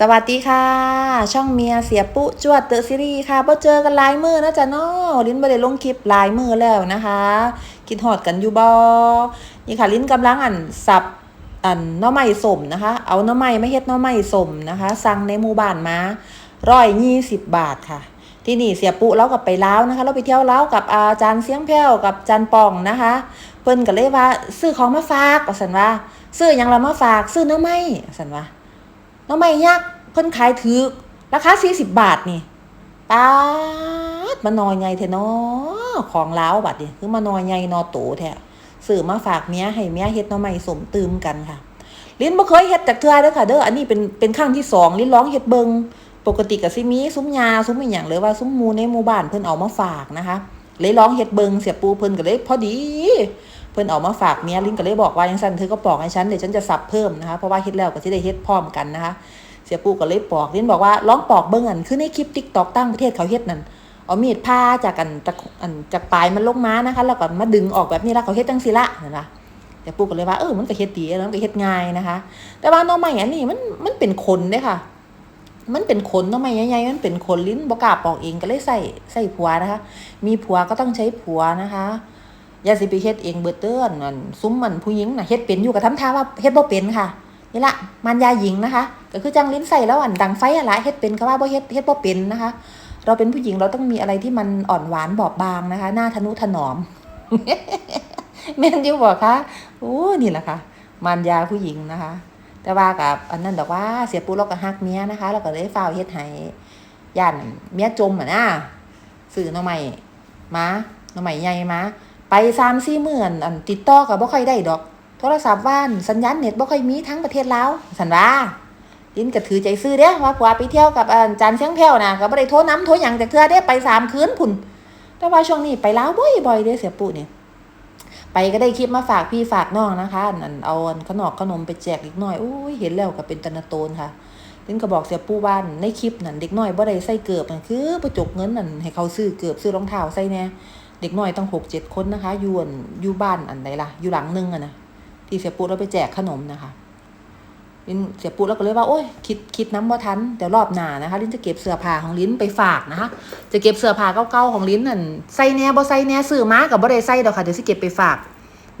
สวัสดีค่ะ ช่องเมียเสียปุ๊จวดเตอซีรีส์ค่ะบ่เจอกันหลายมือนะจ๊ะเนาะลิ้นบ่ได้ลงคลิปลายมือแล้วนะคะ คิดฮอดกันอยู่บ่นี่ค่ะลิ้นกำลังอันสับอันน้อไม้สมนะคะ เอาน้อไม้ไม่เฮ็ดน้อไม้สมนะคะ สั่งในหมู่บ้านมาร้อยยี่สิบบาทค่ะ ที่นี่เสียปุ๊เรากับไปล้าวนะคะ เราไปเที่ยวล้าวกับอาจารย์เสียงแพ้วกับอาจารย์ปองนะคะ เพิ่นก็เลยว่าซื้อของมาฝากว่าสันว่า ซื้อยังเรามาฝาก ซื้อน้อไม้ว่าซั่นว่า น้องไม่ยักษ์เพิ่นขายถือราคา40บบาทนี่ปาดมานอยไงเถอะเนาะของล้าวบัดนี่คือมานอยไงนอโตแท้ซื้อมาฝากเมียให้เมียเฮ็ดน้องไม่สมตืมกันค่ะ ลิ้นบ่เคยเฮ็ดจากเทื่อเด้อค่ะ เด้ออันนี้เป็นเป็นครั้งที่สองลิ้นร้องเฮ็ดเบิงปกติก็สิมีซุ้มยาซุ้มอีหยังหรือว่าซุ้มมูในหมู่บ้านเพิ่นเอามาฝากนะคะ เลยร้องเฮ็ดเบิงเสียปูเพิ่นก็เลยพอดี เพิ่นเอามาฝากเมียลิ้นก็เลยบอกว่าจังซั่นเธอก็ปอกให้ฉันเดี๋ยวฉันจะสับเพิ่มนะคะ เพราะว่าเฮ็ดแล้วก็สิได้เฮ็ดพร้อมกันนะคะ เสียปูก็เลยปอกลิ้นบอกว่าลองปอกเบิ่งอันคือในคลิป TikTok ตั้งประเทศเขาเฮ็ดนั่นเอามีดผ่าจากกันจากอันจากปลายมันลงมานะคะ แล้วก็มาดึงออกแบบนี้แล้วเขาเฮ็ดจังซี่ละเห็นปะเสียปูก็เลยว่าเออมันก็เฮ็ดดีแล้วมันก็เฮ็ดง่ายนะคะ แต่ว่าน้องใหม่อันนี้มันมันเป็นขนเด้ค่ะ มันเป็นขนน้องใหม่ใหญ่ๆมันเป็นขนลิ้นบ่กล้าปอกเองก็เลยใส่ใส่ผัวนะคะ มีผัวก็ต้องใช้ผัวนะคะ อย่าสิไปเฮ็ดเองเบิดเตือนนั่นซุ้มมันผู้หญิงน่ะเฮ็ดเป็นอยู่กับทำท่าว่าเฮ็ดบ่เป็นค่ะนี่ละมันยาหญิงนะคะ ก็คือจังลิ้นใส่แล้วอันดังไฟอะละเฮ็ดเป็นก็ว่าบ่เฮ็ดเฮ็ดบ่เป็นนะคะ เราเป็นผู้หญิงเราต้องมีอะไรที่มันอ่อนหวานบอบบางนะคะ หน้าทะนุถนอมแม่นอยู่บ่คะโอ้นี่แหละค่ะมันยาผู้หญิงนะคะ แต่ว่ากับอันนั้นดอกว่าเสียปูเราก็ฮักเมียนะคะเราก็เลยฝ้าวเฮ็ดให้ย่านเมียจมอะนะซื้อน่อไม้มาน่อไม้ใหญ่มา ไปสามสี่หมื่นอันติดต่อกับบ่ค่อยได้ดอก โทรศัพท์บ้านสัญญาณเน็ตบ่ค่อยมีทั้งประเทศลาวสันว่าลินก็ถือใจซื้อเด้ว่าผัวไปเที่ยวกับอาจารย์เสียงแผ่วนะก็บ่ได้โทรน้ำโทรหยังจากเทื่อเด้ไปสามคืนพุ่นแต่ว่าช่วงนี้ไปลาวบ่อยๆเด้เสียปู่นี่ยไปก็ได้คลิปมาฝากพี่ฝากน้องนะคะอันเอาอันขนมขนมไปแจกอีกหน่อยอุ้ยเห็นแล้วก็เป็นตะนาโตนค่ะลินก็บอกเสียปู่บ้านในคลิปนั่นเด็กน้อยบ่ได้ใส่เกือบนั่นคือประจกเงินนั่นให้เขาซื้อเกือบซื้อรองเท้าใส่แน่ เด็กน้อยต้องหกเจ็ดคนนะคะอยวนอยู่บ้านอันใดล่ะอยู่หลังนึงอะนะที่เสียปูเราไปแจกขนมนะคะลินเสียปูแล้วก็เลยว่าโอ้ยคิดคิดน้ำว่าทันเดี๋ยวรอบหน้านะคะ ลินจะเก็บเสื้อผ้าของลิ้นไปฝากนะคะจะเก็บเสื้อผ้าเก่าๆของลิ้นนั่นใส่แน่บ่ใส่แน่ซื้อมากับบ่ได้ใส่ดอกค่ะเดี๋ยวสิเก็บไปฝาก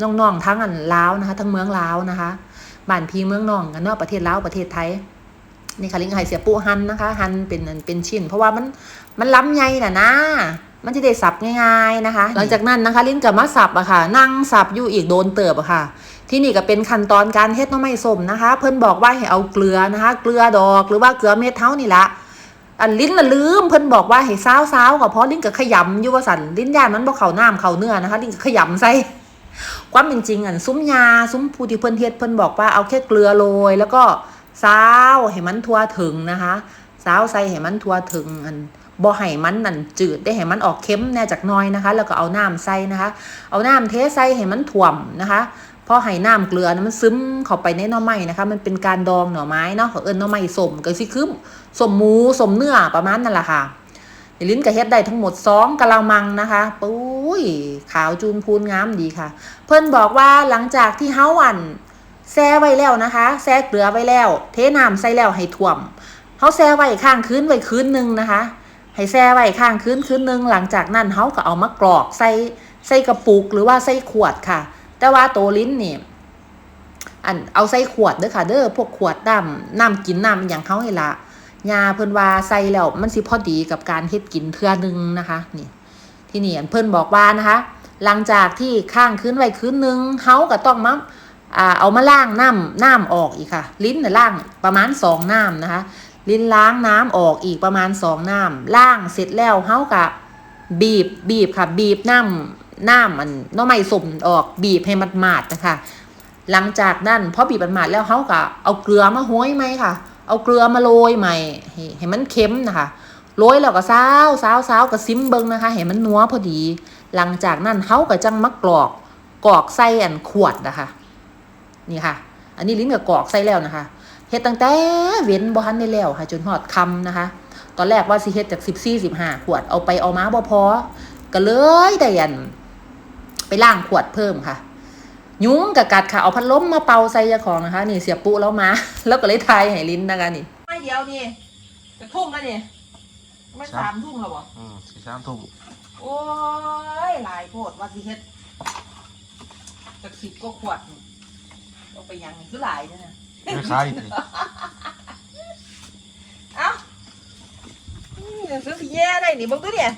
น้องๆทั้งอันลาวนะคะ ทั้งเมืองลาวนะคะบ้านพีเมืองน้องกันนาะประเทศลาวประเทศไทยนี่ค่ะลิงไห้เสียปูหันนะคะหันเป็นอันเป็นชิ้น เพราะว่ามันมันล้ำใหญ่น่ะนะ มันจะได้สับง่ายๆนะคะ หลังจากนั้นนะคะ ลิ้นกับมาสับอะค่ะ นั่งสับอยู่อีกโดนเติบอะค่ะ ที่นี่ก็เป็นขั้นตอนการเฮ็ดหน้ำไม้ส้มนะคะ เพิ่นบอกว่าให้เอาเกลือนะคะ เกลือดอกหรือว่าเกลือเม็ดเท่านี่ละอันลิ้นละลืมเพิ่นบอกว่าให้ซาวซาวๆก็เพราะลิ้นก็ขยำอยู่ว่าสันลิ้นย่านมันบ่เข้าน้ำเข้าเนื้อนะคะ ลิ้นก็ขยำใส่ความเป็นจริงอันซุ้มยาซุ้มผู้ที่เพิ่นเฮ็ดเพิ่นบอกว่าเอาแค่เกลือโรยแล้วก็ซาวให้มันทั่วถึงนะคะ ซาวใส่ให้มันทั่วถึงอันบ่ให้มันนั่นจืดได้ให้มันออกเค็มแน่จากน้อยนะคะ แล้วก็เอาน้ำใส่นะคะ เอาน้ำเทใส่ให้มันถ่วมนะคะพอให้น้ำเกลือนะมันซึมเข้าไปในหน่อไม้นะคะ มันเป็นการดองหน่อไม้เนาะเขาเอิ้นหน่อไม้สมก็สิคือสมหมูสมเนื้อประมาณนั่นแหละค่ะลิ้นก็เฮ็ดได้ทั้งหมด2กะละมังนะคะปุ้ยขาวจูนพูนงามดีค่ะ เพิ่นบอกว่าหลังจากที่เฮาอันแช่ไว้แล้วนะคะแช่เกลือไว้แล้ว เทน้ำใส่แล้วให้ท่วม เฮาแช่ไว้ข้างคืนไว้คืนหนึ่งนะคะ ให้แช่ไว้ข้างคืนคืนหนึ่งหลังจากนั้นเขาก็เอามากรอกใส่ใส่กระปุกหรือว่าใส่ขวดค่ะ แต่ว่าโตลิ้นนี่อันเอาใส่ขวดเด้อค่ะ เด้อพวกขวดน้ำน้ำกินน้ำอย่างเขาเห็นละยาเพิ่นว่าใส่แล้วมันสิพอดีกับการเฮ็ดกินเทื่อนึงนะคะนี่ที่นี่อันเพิ่นบอกว่านะคะ หลังจากที่ข้างคืนไว้คืนนึงเขาก็ต้องมาอ่าเอามาล้างน้ำน้ำออกอีกค่ะ ลิ้นน่ะล้างประมาณสองน้ำนะคะ ลิ้นล้างน้ำออกอีกประมาณสองน้ำล้างเสร็จแล้วเฮากะบีบบีบค่ะ บีบน้ำน้ำมันน้อไม่สมออกบีบให้มันหมาดนะคะ หลังจากนั้นพอบีบมันหมาดแล้วเฮากะเอาเกลือมาห้อยไหมค่ะ เอาเกลือมาโรยใหม่ให้ให้มันเค็มนะคะโรยแล้วก็ซาวซาวซาวก็ซิมเบิงนะคะให้มันนัวพอดี หลังจากนั้นเฮาก็จังมากรอกกรอกใส่อันขวดนะคะ นี่ค่ะ อันนี้ลิ้นกับกรอกใส่แล้วนะคะ ฮ็ดตั้งแต่เว้นบ่ทันได้แล้วค่ะจนฮอดคำนะคะ ตอนแรกว่าสิเฮ็ดจาก14 15ขวดเอาไปเอามาบ่พอก็เลยได้อันไปล้างขวดเพิ่มค่ะ ยุ้งกับกัดค่ะเอาพัดลมมาเป่าใส่ยาของนะคะ นี่เสียปุแล้วมา แล้วก็เลยทายให้ลิ้นนะคะนี่มาเดียวนี่จะทุ่มแล้วนี่ไม่สามทุ่มแล้วบ่อืมสี่สามทุ่มโอ้ยหลายโพดว่าสิเฮ็ดจากสิบก็ขวดนี่เอาไปยังนี่คือหลายเนี่ยนะ ไม่ขายดิเอ้านี่เสื้อสีแย่ได้นี่เบิ่งดูเนี่ย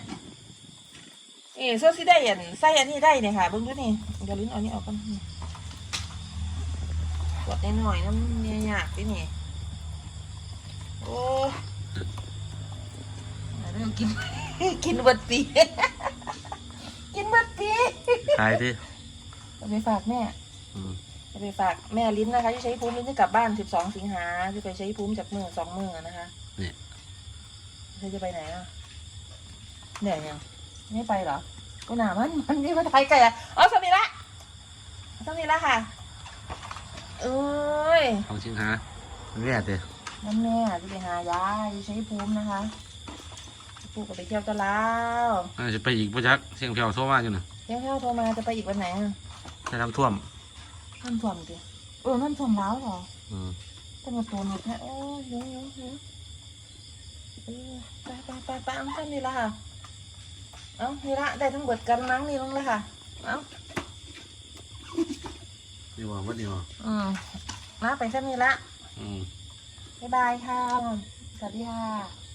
เอ้เสื้อสีได้อันใส่อันนี้ได้เนี่ยค่ะเบิ่งดูนี่เดี๋ยวลิ้นเอานี่ออกก่อนนี่ขวดน้อยๆน้ำเนี่ยยากดินี่โอ้เรื่องกิน กินเบัดปีกินเบัดปีขายดิเอาไปฝากแม่ อืม จะไปฝากแม่ลิ้นนะคะที่ใช้ภูมิลิ้นจะกลับบ้าน12สิงหาจะไปใช้ภูมิจากเมืองสองเมืองอะนะคะนี่เธอจะไปไหนอะเหนื่อยยังไม่ไปเหรอก็หนามันมันนี่มาไทยไก่อะอ๋อสมีละสมีละค่ะเอ้ยของชิงหาแม่เด้นั่นแม่จะไปหายายที่ใช้ภูมินะคะปูก็ไปเที่ยวตะลาวน่าจะไปอีกพ่จักเสียงเพียวโซมาอยู่น่ะเที่ยวเที่ยวโทรมาจะไปอีกวันไหนอะได้น้ำท่วม ท่านถ่วมดิเออท่านถ่วมแล้วเหรออืมต้องมาตัวหนุดนะโอ้ยหิวหิวหิวเออไปไปไปไปเอาท่านนี่ละค่ะเอานี่ละได้ทั้งเบิดกันนังนี่ลงเลยค่ะเอานี่ว่าวัดนี่ว่าอืมมาไปท่านนี่ละอืมบ๊ายบายค่ะสวัสดีค่ะ